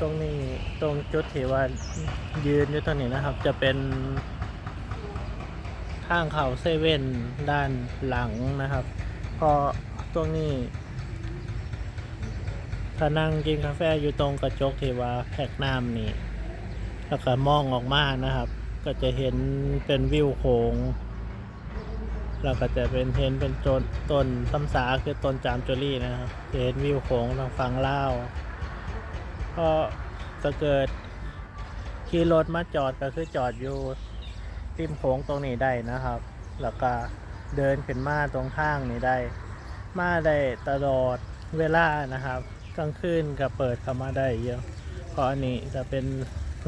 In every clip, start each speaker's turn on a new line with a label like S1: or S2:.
S1: ตรงนี้ตรงจุดที่ว่ายืนอยู่ตรงนี้นะครับ จะเป็นทางเขาเซเว่นด้านหลังนะครับ พอตรงนี้ถ้านั่งกินกาแฟอยู่ตรงกระจกที่ว่าแพกน้ำนี่แล้วก็มองออกมานะครับ ก็จะเห็นเป็นวิวโขงแล้วก็จะเป็นเห็นเป็นต้นต้นซ้ำสาคือต้นจามจุรีนะครับจะเห็นวิวโขงทางฝั่งลาว ก็จะเกิดขี่รถมาจอดก็คือจอดอยู่ริมโขงตรงนี้ได้นะครับ แล้วก็เดินขึ้นมาตรงข้างนี้ได้ มาได้ตลอดเวลานะครับ กลางคืนก็เปิดเข้ามาได้เยอะเพราะอันนี้จะเป็น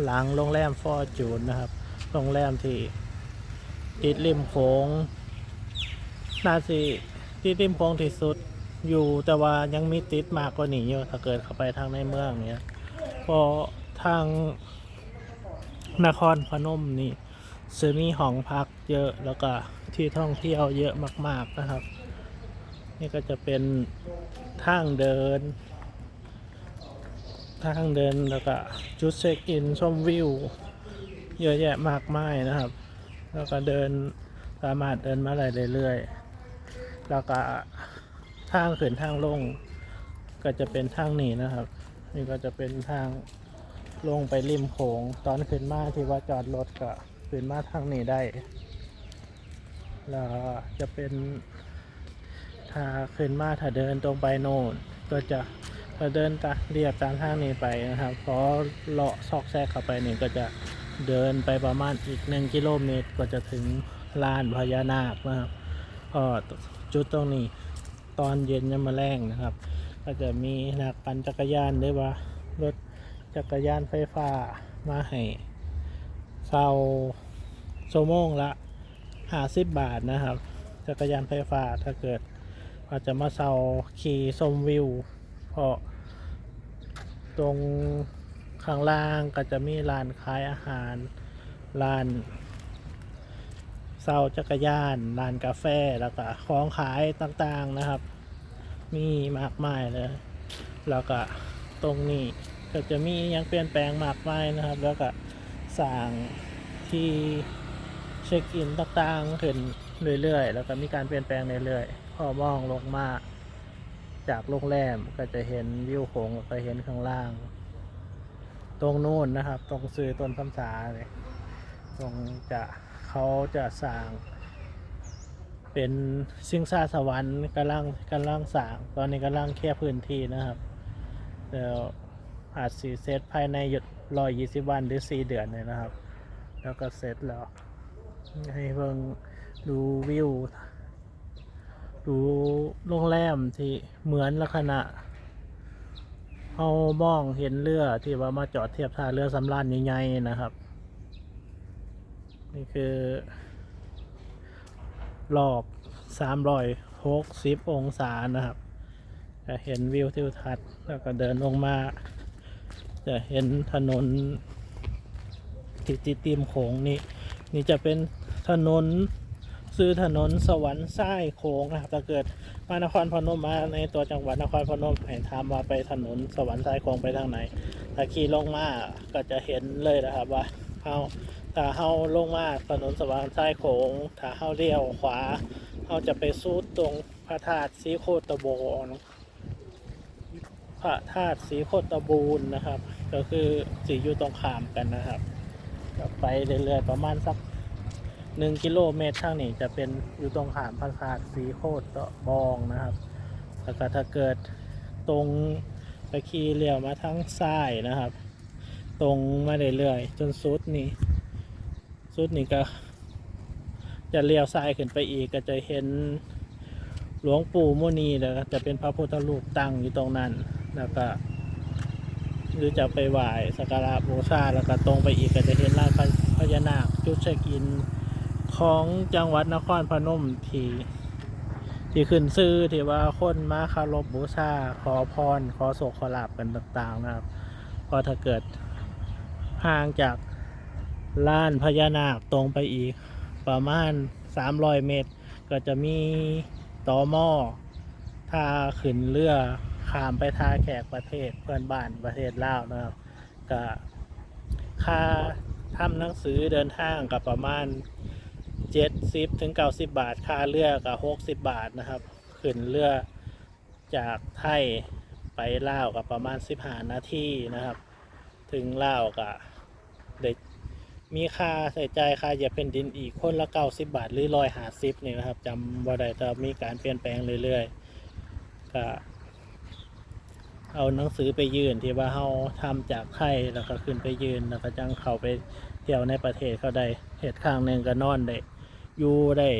S1: หลังโรงแรมฟอร์จูนนะครับ โรงแรมที่ติดริมโขงน่าสิติดริมโขงที่สุดอยู่แต่ว่ายังมีติดมากกว่านี้อยู่ถ้าเกิดเข้าไปทางในเมืองเนี้ย พอทางนครพนมนี่จะมีห้องพักเยอะแล้วก็ที่ท่องเที่ยวเยอะมาก ๆนะครับ นี่ก็จะเป็นทางเดิน ทางเดินแล้วก็จุดเช็คอินชมวิว เยอะแยะมากมายนะครับ แล้วก็เดินสามารถเดินมาได้เรื่อยๆแล้วก็ทางขึ้นทางลงก็จะเป็นทางนี้นะครับ นี่ก็จะเป็นทางลงไปริมโขงตอนขึ้นมาที่ว่าจอดรถก็ขึ้นมาทางนี้ได้ แล้วจะเป็นถ้าขึ้นมาถ้าเดินตรงไปโน่นก็จะถ้าเดินตาเรียบตามทางนี้ไปนะครับพอเลาะซอกแซกเข้าไปนี่ก็จะเดินไปประมาณอีกหนึ่งกิโลเมตรก็จะถึงลานพญานาคนะครับก็จุดตรงนี้ตอนเย็นยามมาแรงนะครับ ก็จะมีนักปั่นจักรยานหรือว่ารถจักรยานไฟฟ้ามาให้เช่าชั่วโมงละ50บาทนะครับ จักรยานไฟฟ้าถ้าเกิดอาจจะมาเซาขี่ชมวิวเพราะตรงข้างล่างก็จะมีร้านขายอาหารร้านเซาจักรยานร้านกาแฟแล้วก็ของขายต่างๆนะครับ มีมากมายเลย แล้วก็ตรงนี้ก็จะมียังเปลี่ยนแปลงมากมายนะครับ แล้วก็สั่งที่เช็คอินต่างๆขึ้นเรื่อยๆ แล้วก็มีการเปลี่ยนแปลงเรื่อยๆ พอมองลงมาจากโรงแรมก็จะเห็นวิวโขงก็เห็นข้างล่าง ตรงนู้นนะครับ ตรงซื้อต้นซ้ำสาเลยตรงจะเขาจะสร้าง เป็นซิงซาสวรรค์กำลังกำลังสางตอนนี้กำลังแค่พื้นที่นะครับแล้วอาจสีเซตภายในหยุดรอยยี่สิบวันหรือสี่เดือนเลยนะครับ แล้วก็เสร็จแล้วให้เพิ่งดูวิวดูโรงแรมที่เหมือนลักษณะเอามองเห็นเรือที่ว่ามาจอดเทียบท่าเรือสำราญใหญ่ๆนะครับ นี่คือ รอบ360องศานะครับ จะเห็นวิวทิวทัศน์แล้วก็เดินลงมา จะเห็นถนนที่ติดติมโขงนี่นี่จะเป็นถนนซื้อถนนสวรรค์ทรายโค้งนะครับถ้าเกิดมานครพนมมาในตัวจังหวัดนครพนมให้ถามว่าไปถนนสวรรค์ทรายโค้งไปทางไหนถ้าขี่ลงมาก็จะเห็นเลยนะครับว่าเฮา ถ้าเฮาลงมาถนนสวรรค์ทรายโค้งถ้าเฮาเลี้ยวขวาเฮาจะไปซูดตรงพระธาตุสีโคตะโบนพระธาตุสีโคตบูนนะครับ ก็คือสีอยู่ตรงขามกันนะครับก็ไปเรื่อยๆประมาณสักหนึ่งกิโลเมตรทางนี้จะเป็นอยู่ตรงขามพระธาตุสีโคตบองนะครับแล้วก็ถ้าเกิดตรงไปขี่เลี้ยวมาทางซ้ายนะครับ ตรงมาเรื่อยๆจนสุดนี่ สุดนี่ก็จะเลี้ยวซ้ายขึ้นไปอีกก็จะเห็นหลวงปู่มุนีแล้วก็จะเป็นพระพุทธรูปตั้งอยู่ตรงนั้นแล้วก็หรือจะไปไหว้สักการะบูชาแล้วก็ตรงไปอีกก็จะเห็นลานพญานาคจุดเช็คอินของจังหวัดนครพนมที่ที่ขึ้นซื้อที่ว่าคนมาคารพบูชาขอพรขอโศกขอลาบกันต่างๆนะครับพอถ้าเกิดห่างจาก ลานพญานาคตรงไปอีก ประมาณ 300 เมตร ก็จะมีตอมอท่าขึ้นเรือข้ามไปท่าแขกประเทศเพื่อนบ้านประเทศลาวนะครับก็ค่าทำหนังสือเดินทางกับประมาณ 70ถึง90 บาท ค่าเรือกับ60 บาทนะครับ ขึ้นเรือจากไทยไปลาวกับประมาณ 15 นาทีนะครับ ถึงลาวก็ได้ มีค่าใส่ใจายค่าเหยียบแผ่นดินอีกคนละ90บบาทหรือ150นี่นะครับจำว่าได้แต่มีการเปลี่ยนแปลงเรื่อยๆก็เอาหนังสือไปยื่นที่ว่าเฮาทำจากไทยแล้วก็ขึ้นไปยื่นแล้วก็จังเขาไปเที่ยวในประเทศเขาได้เหตุข้างหนึ่งก็นอนได้อยู่ได้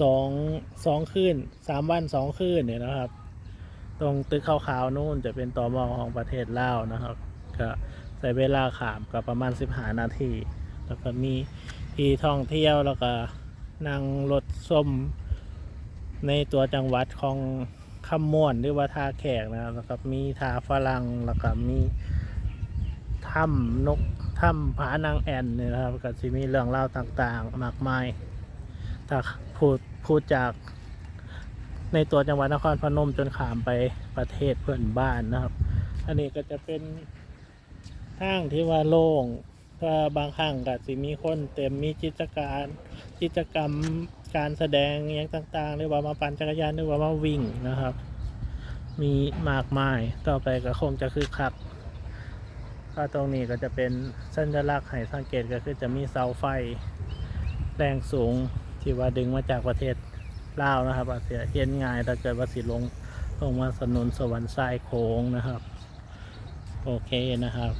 S1: สองสองคืนสามวันสองคืนเนี่ยนะครับ ตรงตึกขาวๆนู่นจะเป็นตอมอของประเทศลาวนะครับก็้เวลาขามกับประมาณสิบหานาที แล้วก็มีที่ท่องเที่ยวแล้วก็นั่งรถส้มในตัวจังหวัดของคำม่วนหรือว่าท่าแขกนะครับแล้วก็มีท่าฝรั่งแล้วก็มีถ้ำนกถ้ำผานางแอ่นนี่นะครับก็จะมีเรื่องเล่าต่างๆ มากมายถ้าพูดพูดจากในตัวจังหวัดนครพนมจนขามไปประเทศเพื่อนบ้านนะครับ อันนี้ก็จะเป็น ทางที่ว่าโล่งถ้าบางครั้งก็สิมีคนเต็มมีกิจการกิจกรรมการแสดงอย่างต่างๆหรือว่ามาปั่นจักรยานหรือว่ามาวิ่งนะครับ มีมากมายต่อไปก็คงจะคือคักถ้าตรงนี้ก็จะเป็นสัญลักษณ์ให้สังเกตก็คือจะมีเสาไฟแรงสูงที่ว่าดึงมาจากประเทศลาวนะครับอาจจะเห็นง่ายถ้าเกิดว่าสิลงลงมาสนุนสวรรค์ทรายโค้งนะครับ โอเคนะครับ